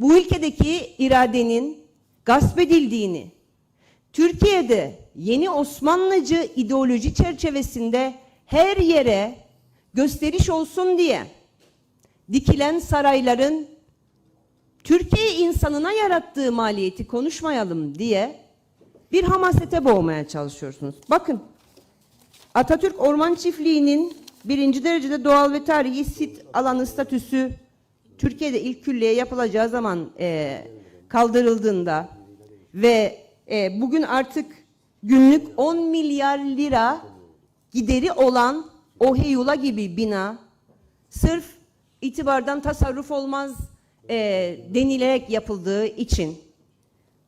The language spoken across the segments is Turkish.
bu ülkedeki iradenin gasp edildiğini, Türkiye'de yeni Osmanlıcı ideoloji çerçevesinde her yere gösteriş olsun diye dikilen sarayların Türkiye insanına yarattığı maliyeti konuşmayalım diye bir hamasete boğmaya çalışıyorsunuz. Bakın Atatürk Orman Çiftliği'nin birinci derecede doğal ve tarihi sit alanı statüsü Türkiye'de ilk külliye yapılacağı zaman e, kaldırıldığında ve e, bugün artık günlük 10 milyar lira gideri olan o Heyula gibi bina sırf itibardan tasarruf olmaz e, denilerek yapıldığı için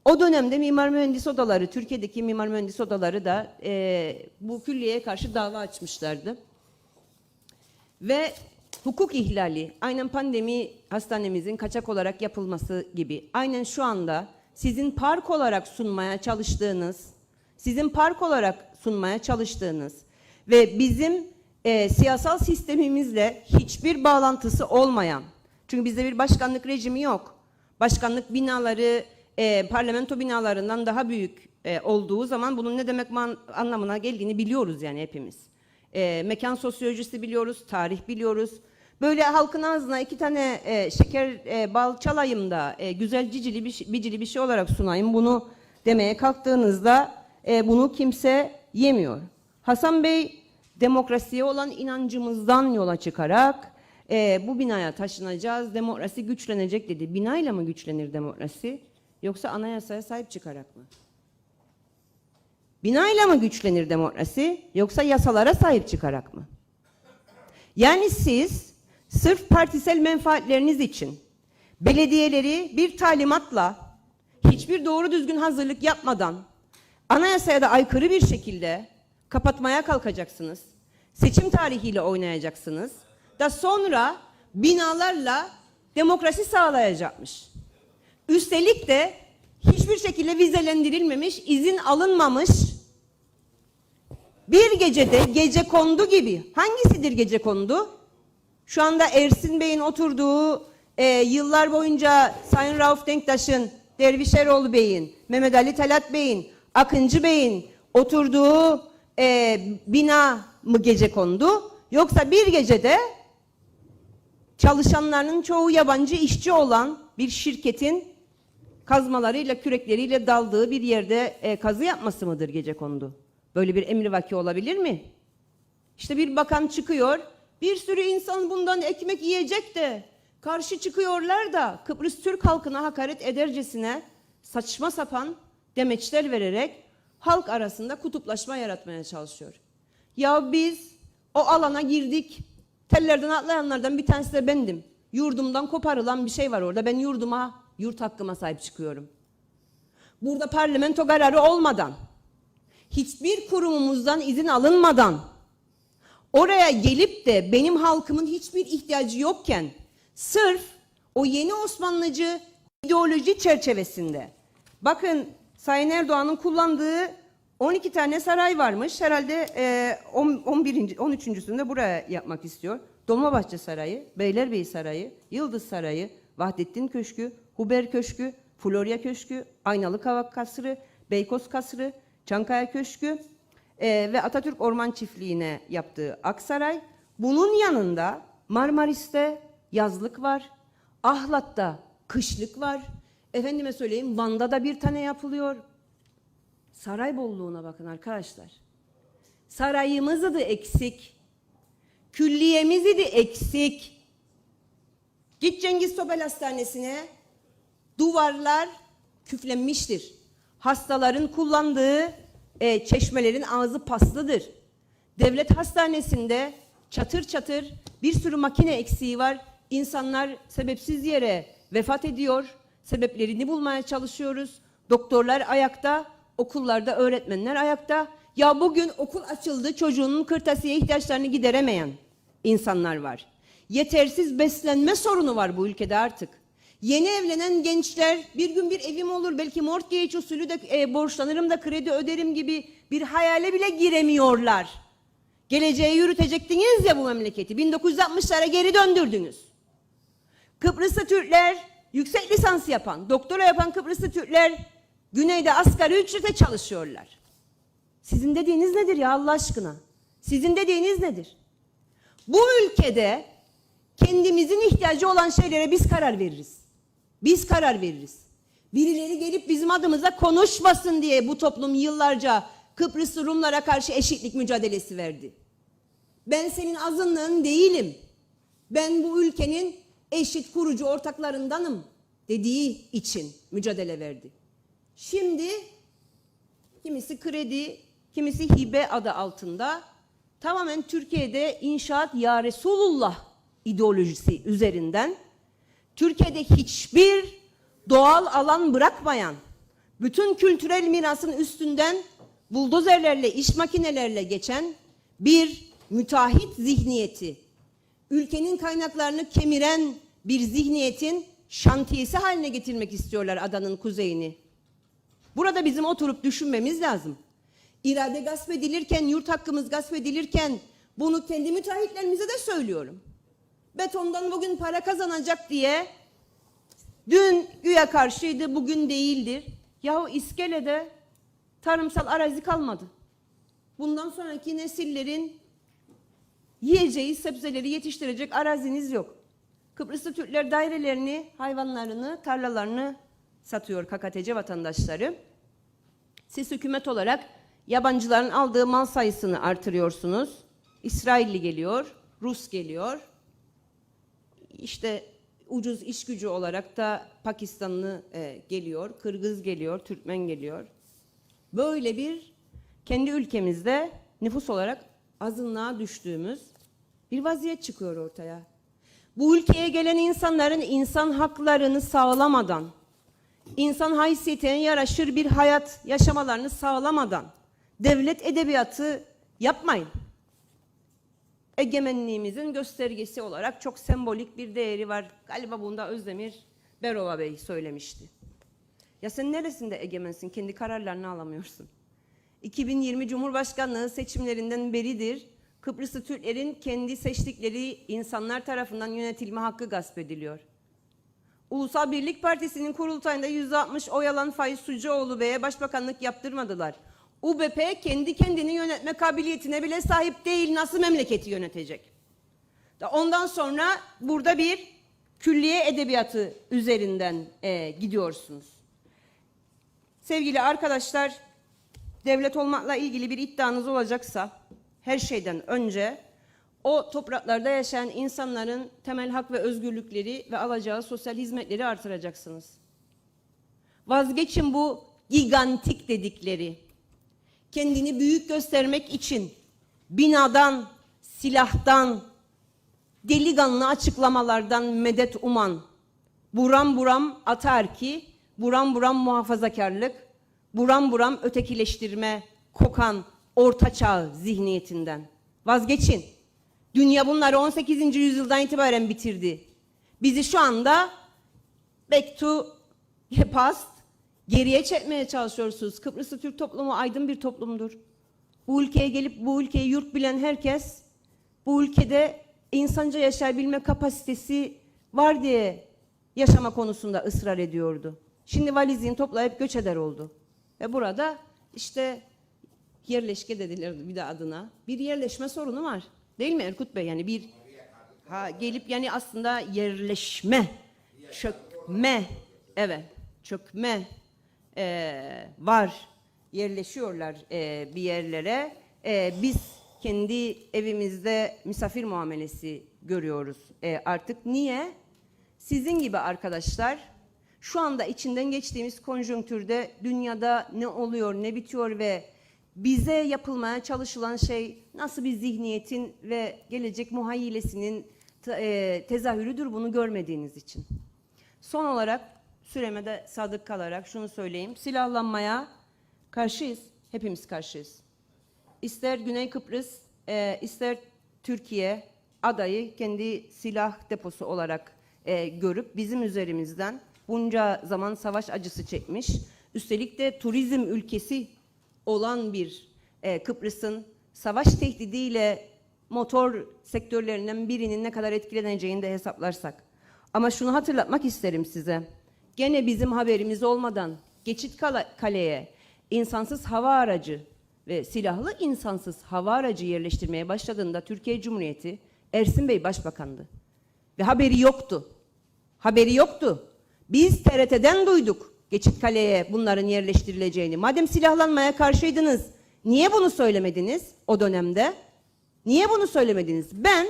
o dönemde mimar mühendis odaları, Türkiye'deki mimar mühendis odaları da e, bu külliyeye karşı dava açmışlardı. Ve hukuk ihlali, aynen pandemi hastanemizin kaçak olarak yapılması gibi, aynen şu anda sizin park olarak sunmaya çalıştığınız, sizin park olarak sunmaya çalıştığınız ve bizim e, siyasal sistemimizle hiçbir bağlantısı olmayan, çünkü bizde bir başkanlık rejimi yok. Başkanlık binaları e, parlamento binalarından daha büyük e, olduğu zaman bunun ne demek anlamına geldiğini biliyoruz yani hepimiz. E, mekan sosyolojisi biliyoruz, tarih biliyoruz. Böyle halkın ağzına iki tane e, şeker e, bal çalayım da e, güzel cicili bir, şey- bicili bir şey olarak sunayım bunu demeye kalktığınızda e, bunu kimse yemiyor. Hasan Bey demokrasiye olan inancımızdan yola çıkarak e, bu binaya taşınacağız, demokrasi güçlenecek dedi. Binayla mı güçlenir demokrasi yoksa anayasaya sahip çıkarak mı? Binayla mı güçlenir demokrasi yoksa yasalara sahip çıkarak mı? Yani siz sırf partisel menfaatleriniz için belediyeleri bir talimatla hiçbir doğru düzgün hazırlık yapmadan anayasaya da aykırı bir şekilde kapatmaya kalkacaksınız. Seçim tarihiyle oynayacaksınız. Da sonra binalarla demokrasi sağlayacakmış. Üstelik de hiçbir şekilde vizelendirilmemiş, izin alınmamış bir gecede gece kondu gibi. Hangisidir gece kondu? Şu anda Ersin Bey'in oturduğu e, yıllar boyunca Sayın Rauf Denktaş'ın, Derviş Eroğlu Bey'in, Mehmet Ali Talat Bey'in, Akıncı Bey'in oturduğu e, bina mı gece kondu? Yoksa bir gecede çalışanlarının çoğu yabancı işçi olan bir şirketin kazmalarıyla, kürekleriyle daldığı bir yerde e, kazı yapması mıdır gece kondu? Böyle bir emrivaki olabilir mi? İşte bir bakan çıkıyor, bir sürü insan bundan ekmek yiyecek de karşı çıkıyorlar da Kıbrıs Türk halkına hakaret edercesine saçma sapan demeçler vererek halk arasında kutuplaşma yaratmaya çalışıyor. Ya biz o alana girdik, tellerden atlayanlardan bir tanesi de bendim. Yurdumdan koparılan bir şey var orada. Ben yurduma, yurt hakkıma sahip çıkıyorum. Burada parlamento kararı olmadan, hiçbir kurumumuzdan izin alınmadan, oraya gelip de benim halkımın hiçbir ihtiyacı yokken, sırf o yeni Osmanlıcı ideoloji çerçevesinde, bakın Sayın Erdoğan'ın kullandığı 12 tane saray varmış. Herhalde e, 10, 11. 13.sünde buraya yapmak istiyor. Dolmabahçe Sarayı, Beylerbeyi Sarayı, Yıldız Sarayı, Vahdettin Köşkü, Huber Köşkü, Florya Köşkü, Aynalı Kavak Kasrı, Beykoz Kasrı, Çankaya Köşkü e, ve Atatürk Orman Çiftliği'ne yaptığı Aksaray. Bunun yanında Marmaris'te yazlık var, Ahlat'ta kışlık var. Efendime söyleyeyim Van'da da bir tane yapılıyor. Saray bolluğuna bakın arkadaşlar. Sarayımız idi eksik. Külliyemiz idi eksik. Git Cengiz Topel Hastanesi'ne. Duvarlar küflenmiştir. Hastaların kullandığı e, çeşmelerin ağzı paslıdır. Devlet hastanesinde çatır çatır bir sürü makine eksiği var. İnsanlar sebepsiz yere vefat ediyor. Sebeplerini bulmaya çalışıyoruz. Doktorlar ayakta, okullarda öğretmenler ayakta. Ya bugün okul açıldı çocuğunun kırtasiye ihtiyaçlarını gideremeyen insanlar var. Yetersiz beslenme sorunu var bu ülkede artık. Yeni evlenen gençler bir gün bir evim olur belki mortgage usulü de e, borçlanırım da kredi öderim gibi bir hayale bile giremiyorlar. Geleceğe yürütecektiniz ya bu memleketi. 1960'lara geri döndürdünüz. Kıbrıs'ta Türkler yüksek lisans yapan, doktora yapan Kıbrıslı Türkler güneyde asgari ücrete çalışıyorlar. Sizin dediğiniz nedir ya Allah aşkına? Sizin dediğiniz nedir? Bu ülkede kendimizin ihtiyacı olan şeylere biz karar veririz. Biz karar veririz. Birileri gelip bizim adımıza konuşmasın diye bu toplum yıllarca Kıbrıslı Rumlara karşı eşitlik mücadelesi verdi. Ben senin azınlığın değilim. Ben bu ülkenin eşit kurucu ortaklarındanım dediği için mücadele verdi. Şimdi kimisi kredi, kimisi hibe adı altında tamamen Türkiye'de inşaat ya Resulullah ideolojisi üzerinden Türkiye'de hiçbir doğal alan bırakmayan, bütün kültürel mirasın üstünden buldozerlerle, iş makinelerle geçen bir müteahhit zihniyeti, ülkenin kaynaklarını kemiren bir zihniyetin şantiyesi haline getirmek istiyorlar adanın kuzeyini. Burada bizim oturup düşünmemiz lazım. İrade gasp edilirken, yurt hakkımız gasp edilirken bunu kendi müteahhitlerimize de söylüyorum. Betondan bugün para kazanacak diye dün güya karşıydı, bugün değildir. Yahu iskelede tarımsal arazi kalmadı. Bundan sonraki nesillerin yiyeceği sebzeleri yetiştirecek araziniz yok. Kıbrıslı Türkler dairelerini, hayvanlarını, tarlalarını satıyor KKTC vatandaşları. Siz hükümet olarak yabancıların aldığı mal sayısını artırıyorsunuz. İsrailli geliyor, Rus geliyor. İşte ucuz iş gücü olarak da Pakistanlı e, geliyor, Kırgız geliyor, Türkmen geliyor. Böyle bir kendi ülkemizde nüfus olarak azınlığa düştüğümüz bir vaziyet çıkıyor ortaya. Bu ülkeye gelen insanların insan haklarını sağlamadan, insan haysiyetine yaraşır bir hayat yaşamalarını sağlamadan devlet edebiyatı yapmayın. Egemenliğimizin göstergesi olarak çok sembolik bir değeri var. Galiba bunda Özdemir Berova Bey söylemişti. Ya sen neresinde egemensin? Kendi kararlarını alamıyorsun. 2020 Cumhurbaşkanlığı seçimlerinden beridir Kıbrıslı Türklerin kendi seçtikleri insanlar tarafından yönetilme hakkı gasp ediliyor. Ulusal Birlik Partisi'nin kurultayında %60 oy alan Faiz Sucuoğlu Bey'e başbakanlık yaptırmadılar. UBP kendi kendini yönetme kabiliyetine bile sahip değil. Nasıl memleketi yönetecek? Da Ondan sonra burada bir külliye edebiyatı üzerinden e, gidiyorsunuz. Sevgili arkadaşlar, devlet olmakla ilgili bir iddianız olacaksa her şeyden önce o topraklarda yaşayan insanların temel hak ve özgürlükleri ve alacağı sosyal hizmetleri artıracaksınız. Vazgeçin bu gigantik dedikleri, kendini büyük göstermek için binadan, silahtan, delikanlı açıklamalardan medet uman, buram buram ataerki, buram buram muhafazakarlık, buram buram ötekileştirme kokan ortaçağ zihniyetinden. Vazgeçin. Dünya bunları 18. yüzyıldan itibaren bitirdi. Bizi şu anda back to the past geriye çekmeye çalışıyorsunuz. Kıbrıslı Türk toplumu aydın bir toplumdur. Bu ülkeye gelip bu ülkeyi yurt bilen herkes bu ülkede insanca yaşayabilme kapasitesi var diye yaşama konusunda ısrar ediyordu. Şimdi valizini toplayıp göç eder oldu. Ve burada işte yerleşke dediler bir de adına. Bir yerleşme sorunu var. Değil mi Erkut Bey? Yani bir ha, gelip yani aslında yerleşme, çökme, evet çökme e, var. Yerleşiyorlar e, bir yerlere. E, biz kendi evimizde misafir muamelesi görüyoruz e, artık. Niye? Sizin gibi arkadaşlar şu anda içinden geçtiğimiz konjonktürde dünyada ne oluyor, ne bitiyor ve bize yapılmaya çalışılan şey nasıl bir zihniyetin ve gelecek muhayyilesinin e, tezahürüdür bunu görmediğiniz için. Son olarak süreme de sadık kalarak şunu söyleyeyim. Silahlanmaya karşıyız. Hepimiz karşıyız. İster Güney Kıbrıs, e, ister Türkiye adayı kendi silah deposu olarak e, görüp bizim üzerimizden bunca zaman savaş acısı çekmiş. Üstelik de turizm ülkesi olan bir e, Kıbrıs'ın savaş tehdidiyle motor sektörlerinden birinin ne kadar etkileneceğini de hesaplarsak. Ama şunu hatırlatmak isterim size. Gene bizim haberimiz olmadan geçit kaleye insansız hava aracı ve silahlı insansız hava aracı yerleştirmeye başladığında Türkiye Cumhuriyeti Ersin Bey başbakandı. Ve haberi yoktu. Haberi yoktu. Biz TRT'den duyduk Geçit Kale'ye bunların yerleştirileceğini. Madem silahlanmaya karşıydınız, niye bunu söylemediniz o dönemde? Niye bunu söylemediniz? Ben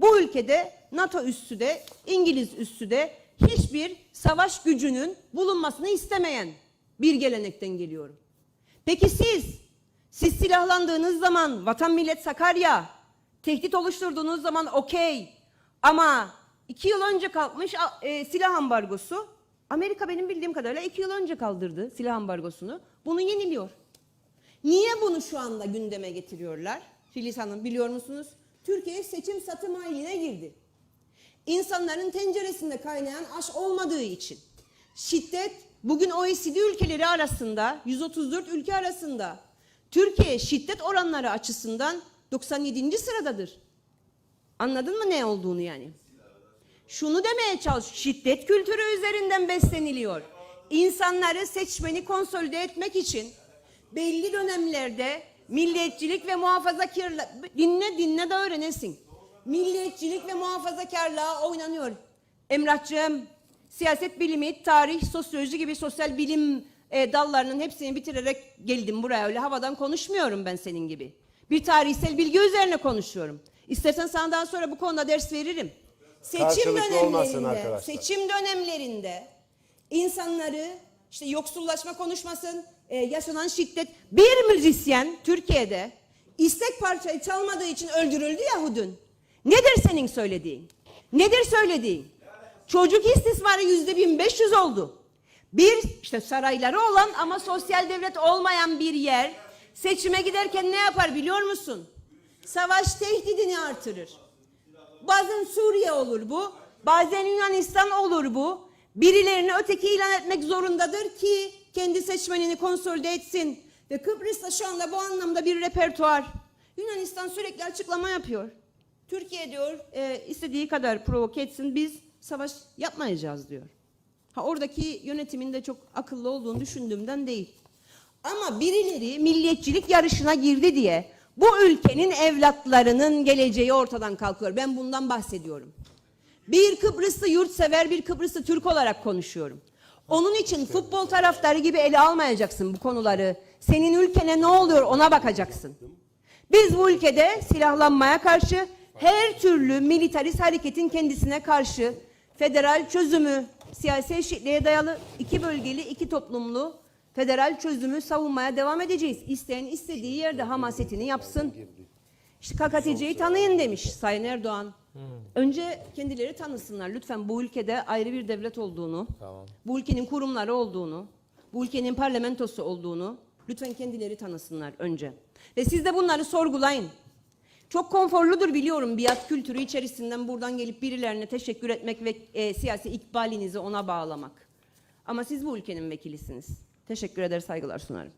bu ülkede NATO üssü de, İngiliz üssü de hiçbir savaş gücünün bulunmasını istemeyen bir gelenekten geliyorum. Peki siz, siz silahlandığınız zaman vatan millet Sakarya, tehdit oluşturduğunuz zaman okey. Ama iki yıl önce kalkmış e, silah ambargosu. Amerika benim bildiğim kadarıyla iki yıl önce kaldırdı silah ambargosunu. Bunu yeniliyor. Niye bunu şu anda gündeme getiriyorlar? Filiz Hanım biliyor musunuz? Türkiye seçim satım haline girdi. İnsanların tenceresinde kaynayan aş olmadığı için. Şiddet bugün OECD ülkeleri arasında 134 ülke arasında Türkiye şiddet oranları açısından 97. sıradadır. Anladın mı ne olduğunu yani? Şunu demeye çalış. Şiddet kültürü üzerinden besleniliyor. İnsanları seçmeni konsolide etmek için belli dönemlerde milliyetçilik ve muhafazakarlık dinle dinle de öğrenesin. Milliyetçilik ve muhafazakarlığa oynanıyor. Emrahcığım siyaset bilimi, tarih, sosyoloji gibi sosyal bilim e, dallarının hepsini bitirerek geldim buraya. Öyle havadan konuşmuyorum ben senin gibi. Bir tarihsel bilgi üzerine konuşuyorum. İstersen daha sonra bu konuda ders veririm. Seçim dönemlerinde, seçim dönemlerinde insanları işte yoksullaşma konuşmasın, e, yaşanan şiddet. Bir müzisyen Türkiye'de istek parçayı çalmadığı için öldürüldü ya dün. Nedir senin söylediğin? Nedir söylediğin? Çocuk istismarı yüzde 1500 oldu. Bir işte sarayları olan ama sosyal devlet olmayan bir yer seçime giderken ne yapar biliyor musun? Savaş tehdidini artırır. Bazen Suriye olur bu, bazen Yunanistan olur bu. Birilerini öteki ilan etmek zorundadır ki kendi seçmenini konsolide etsin. Ve Kıbrıs'ta şu anda bu anlamda bir repertuar. Yunanistan sürekli açıklama yapıyor. Türkiye diyor e, istediği kadar provoke etsin biz savaş yapmayacağız diyor. Ha oradaki yönetimin de çok akıllı olduğunu düşündüğümden değil. Ama birileri milliyetçilik yarışına girdi diye bu ülkenin evlatlarının geleceği ortadan kalkıyor. Ben bundan bahsediyorum. Bir Kıbrıslı yurtsever, bir Kıbrıslı Türk olarak konuşuyorum. Onun için futbol taraftarı gibi ele almayacaksın bu konuları. Senin ülkene ne oluyor ona bakacaksın. Biz bu ülkede silahlanmaya karşı her türlü militarist hareketin kendisine karşı federal çözümü, siyasi eşitliğe dayalı iki bölgeli, iki toplumlu federal çözümü savunmaya devam edeceğiz. İsteyen istediği yerde hamasetini yapsın. İşte KKTC'yi tanıyın demiş Sayın Erdoğan. Önce kendileri tanısınlar. Lütfen bu ülkede ayrı bir devlet olduğunu, Tamam. bu ülkenin kurumları olduğunu, bu ülkenin parlamentosu olduğunu lütfen kendileri tanısınlar önce. Ve siz de bunları sorgulayın. Çok konforludur biliyorum biat kültürü içerisinden buradan gelip birilerine teşekkür etmek ve e, siyasi ikbalinizi ona bağlamak. Ama siz bu ülkenin vekilisiniz. Teşekkür eder, saygılar sunarım.